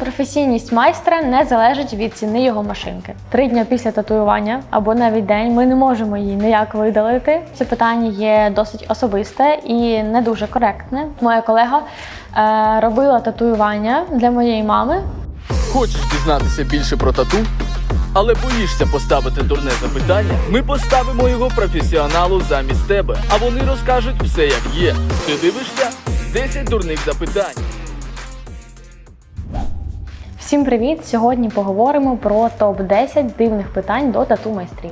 Професійність майстра не залежить від ціни його машинки. Три дні після татуювання або навіть день ми не можемо її ніяк видалити. Це питання є досить особисте і не дуже коректне. Моя колега е, робила татуювання для моєї мами. Хочеш дізнатися більше про тату? Але боїшся поставити дурне запитання? Ми поставимо його професіоналу замість тебе, а вони розкажуть все як є. Ти дивишся 10 дурних запитань. Всім привіт! Сьогодні поговоримо про топ 10 дивних питань до тату майстрів.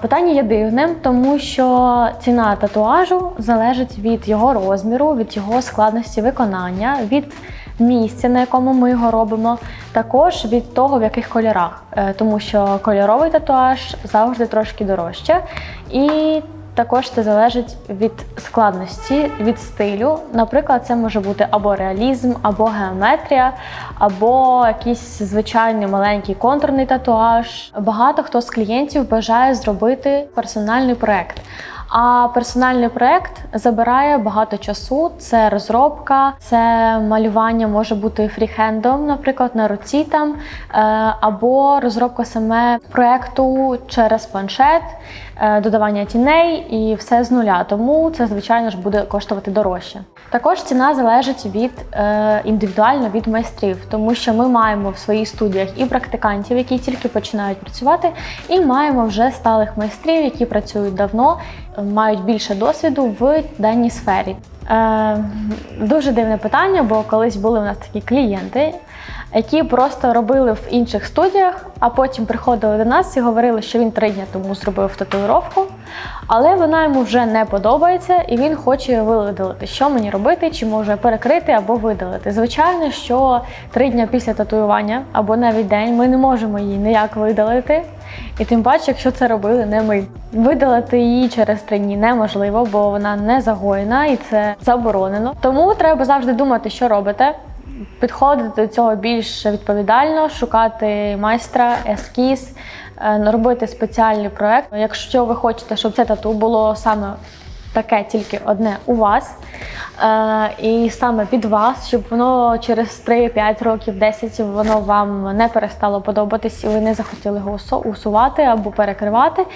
Питання є дивним, тому що ціна татуажу залежить від його розміру, від його складності виконання, від місця, на якому ми його робимо, також від того, в яких кольорах, Е, тому що кольоровий татуаж завжди трошки дорожче. І також це залежить від складності, від стилю. Наприклад, це може бути або реалізм, або геометрія, або якийсь звичайний маленький контурний татуаж. Багато хто з клієнтів бажає зробити персональний проект. А персональний проект забирає багато часу. Це розробка, це малювання може бути фріхендом, наприклад, на руці там, е, або розробка саме проекту через планшет, е, додавання тіней і все з нуля. Тому це, звичайно ж, буде коштувати дорожче. Також ціна залежить від е, індивідуально від майстрів, тому що ми маємо в своїх студіях і практикантів, які тільки починають працювати, і маємо вже сталих майстрів, які працюють давно, мають більше досвіду в даній сфері. Е, дуже дивне питання, бо колись були у нас такі клієнти, які просто робили в інших студіях, а потім приходили до нас і говорили, що він три дні тому зробив татуїровку, але вона йому вже не подобається, і він хоче видалити, що мені робити, чи може перекрити або видалити. Звичайно, що три дні після татуювання або навіть день ми не можемо її ніяк видалити. І тим паче, якщо це робили не ми. Видалити її через три дні неможливо, бо вона не загоєна і це заборонено. Тому треба завжди думати, що робите. Підходити до цього більш відповідально, шукати майстра, ескіз, робити спеціальний проект. Якщо ви хочете, щоб це тату було саме таке, тільки одне у вас, е, і саме під вас, щоб воно через 3-5 років, 10 воно вам не перестало подобатись, і ви не захотіли його усу- усувати або перекривати,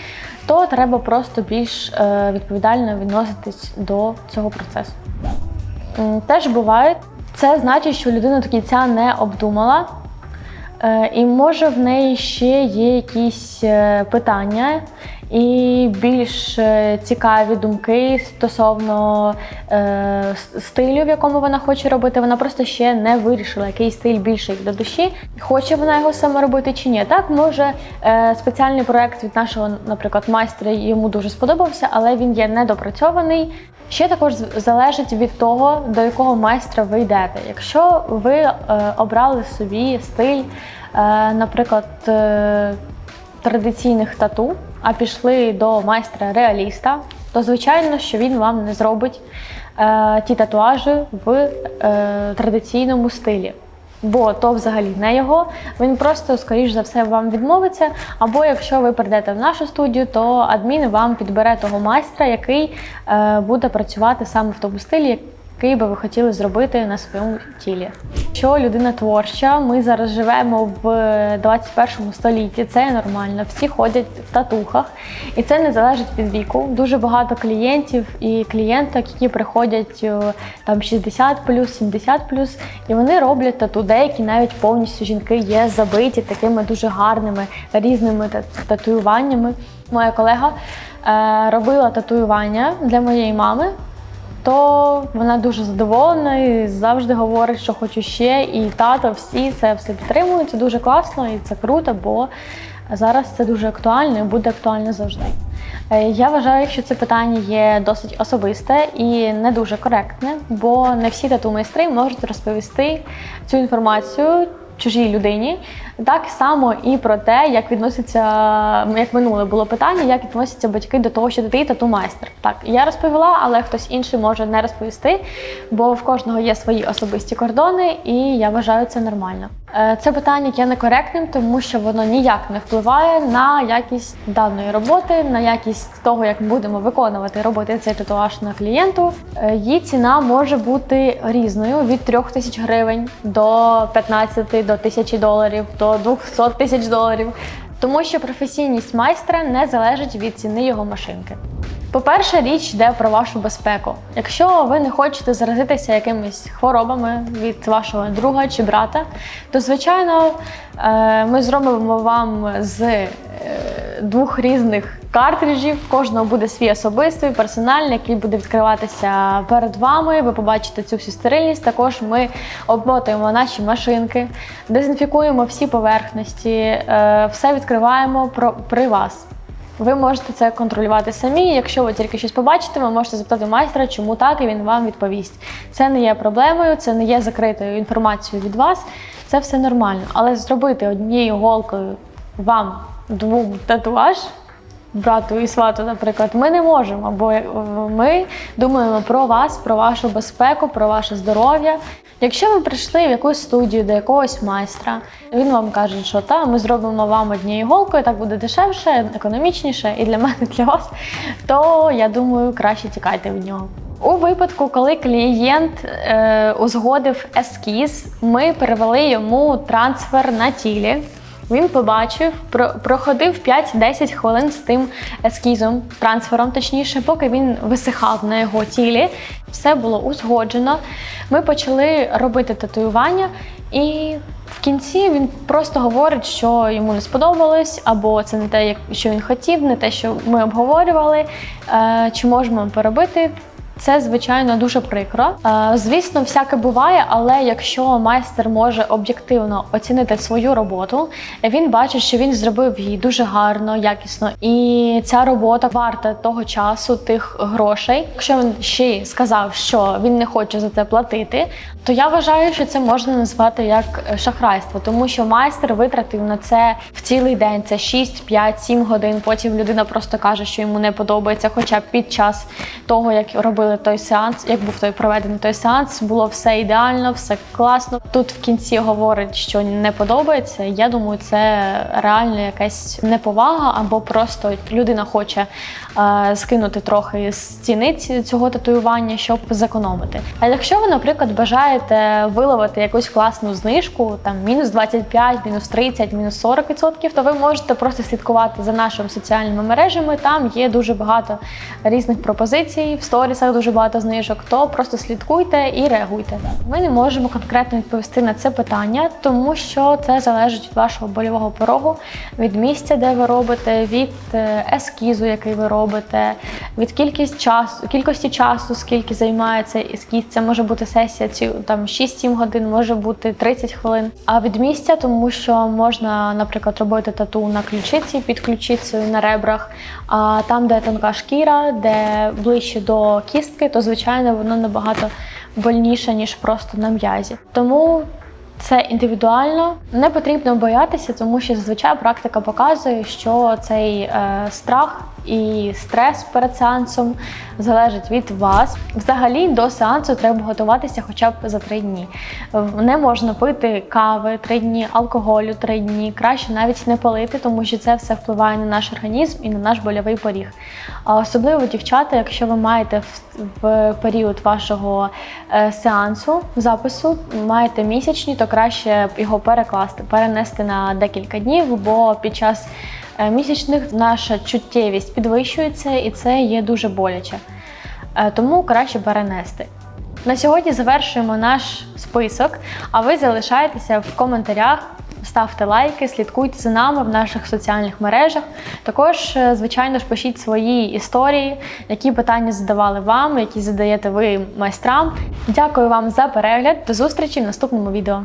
то треба просто більш е, відповідально відноситись до цього процесу. Теж буває, це значить, що людина до кінця не обдумала, Е, і може в неї ще є якісь е, питання і більш е, цікаві думки стосовно е, стилю, в якому вона хоче робити. Вона просто ще не вирішила, який стиль більше їй до душі. Хоче вона його саме робити чи ні. Так, може е, спеціальний проект від нашого, наприклад, майстра йому дуже сподобався, але він є недопрацьований. Ще також залежить від того, до якого майстра ви йдете. Якщо ви е, обрали собі стиль, е, наприклад, е, традиційних тату, а пішли до майстра реаліста, то звичайно, що він вам не зробить е, ті татуажі в е, традиційному стилі. Бо то взагалі не його. Він просто, скоріш за все, вам відмовиться. Або якщо ви прийдете в нашу студію, то адмін вам підбере того майстра, який е, буде працювати саме в тому стилі, який би ви хотіли зробити на своєму тілі. Що людина творча, ми зараз живемо в 21 столітті, це нормально. Всі ходять в татухах, і це не залежить від віку. Дуже багато клієнтів і клієнток, які приходять е, там 60 70 і вони роблять тату. Деякі навіть повністю жінки є забиті такими дуже гарними різними татуюваннями. Моя колега е, робила татуювання для моєї мами то вона дуже задоволена і завжди говорить, що хочу ще. І тато, всі це все підтримують. Це дуже класно і це круто, бо зараз це дуже актуально і буде актуально завжди. Е, Я вважаю, що це питання є досить особисте і не дуже коректне, бо не всі тату-майстри можуть розповісти цю інформацію чужій людині Так само і про те, як відноситься, як минуле було питання, як відносяться батьки до того, що ти тату майстер. Так, я розповіла, але хтось інший може не розповісти, бо в кожного є свої особисті кордони, і я вважаю це нормально. Е, Це питання є некоректним, тому що воно ніяк не впливає на якість даної роботи, на якість того, як ми будемо виконувати робити цей татуаж на клієнту. Е, Її ціна може бути різною від 3 тисяч гривень до 15, до 1000 доларів, до 200 тисяч доларів. Тому що професійність майстра не залежить від ціни його машинки. По-перше, річ йде про вашу безпеку. Якщо ви не хочете заразитися якимись хворобами від вашого друга чи брата, то звичайно е, ми зробимо вам з двох різних картриджів. Кожного буде свій особистий, персональний, який буде відкриватися перед вами. Ви побачите цю всю стерильність. Також ми обмотуємо наші машинки, дезінфікуємо всі поверхності, е, все відкриваємо при вас. Ви можете це контролювати самі. Якщо ви тільки щось побачите, ви можете запитати майстра, чому так, і він вам відповість. Це не є проблемою, це не є закритою інформацією від вас. Це все нормально. Але зробити однією голкою вам двом татуаж, брату і свату, наприклад, ми не можемо, бо е, ми думаємо про вас, про вашу безпеку, про ваше здоров'я. Якщо ви прийшли в якусь студію до якогось майстра, він вам каже, що та ми зробимо вам однією голкою, так буде дешевше, економічніше і для мене, для вас, то я думаю, краще тікайте від нього. У випадку, коли клієнт е, узгодив ескіз, ми перевели йому трансфер на тілі. Він побачив, проходив 5-10 хвилин з тим ескізом, трансфером, точніше, поки він висихав на його тілі. Все було узгоджено. Ми почали робити татуювання, і в кінці він просто говорить, що йому не сподобалось, або це не те, що він хотів, не те, що ми обговорювали. Е, Чи можемо поробити? Це звичайно дуже прикро. Е, Звісно, всяке буває, але якщо майстер може об'єктивно оцінити свою роботу, він бачить, що він зробив її дуже гарно, якісно, і ця робота варта того часу, тих грошей. Якщо він ще й сказав, що він не хоче за це платити, то я вважаю, що це можна назвати як е, шахрайство, тому що майстер витратив на це в цілий день. Це 6, 5, 7 годин. Потім людина просто каже, що йому не подобається. Хоча під час того, як робили той сеанс, як був той проведений той сеанс, було все ідеально, все класно. Тут в кінці говорить, що не подобається. Я думаю, це реально якась неповага, або просто людина хоче е, скинути трохи з ціни цього татуювання, щоб зекономити. А якщо ви, наприклад, бажаєте виловити якусь класну знижку, там мінус 25, мінус 30, мінус 40%, то ви можете просто слідкувати за нашими соціальними мережами. Там є дуже багато різних пропозицій, в сторісах дуже багато знижок. То просто слідкуйте і реагуйте. Ми не можемо конкретно відповісти на це питання, тому що це залежить від вашого больового порогу, від місця, де ви робите, від е, ескізу, який ви робите, від кількість часу, кількості часу, скільки займає цей ескіз. Це може бути сесія ці там 6-7 годин, може бути 30 хвилин. А від місця, тому що можна, наприклад, робити тату на ключиці, під ключицею, на ребрах. А там, де тонка шкіра, де ближче до кістки, то звичайно воно набагато больніше, ніж просто на м'язі. Тому це індивідуально, не потрібно боятися, тому що зазвичай практика показує, що цей е, страх і стрес перед сеансом залежить від вас. Взагалі до сеансу треба готуватися хоча б за три дні. Не можна пити кави три дні, алкоголю три дні. Краще навіть не палити, тому що це все впливає на наш організм і на наш больовий поріг. А особливо дівчата, якщо ви маєте в, період вашого е, сеансу запису, маєте місячні, то краще його перекласти, перенести на декілька днів, бо під час місячних наша чуттєвість підвищується і це є дуже боляче. Е, Тому краще перенести. На сьогодні завершуємо наш список, а ви залишайтеся в коментарях. Ставте лайки, слідкуйте за нами в наших соціальних мережах. Також, е, звичайно ж, пишіть свої історії, які питання задавали вам, які задаєте ви майстрам. Дякую вам за перегляд. До зустрічі в наступному відео.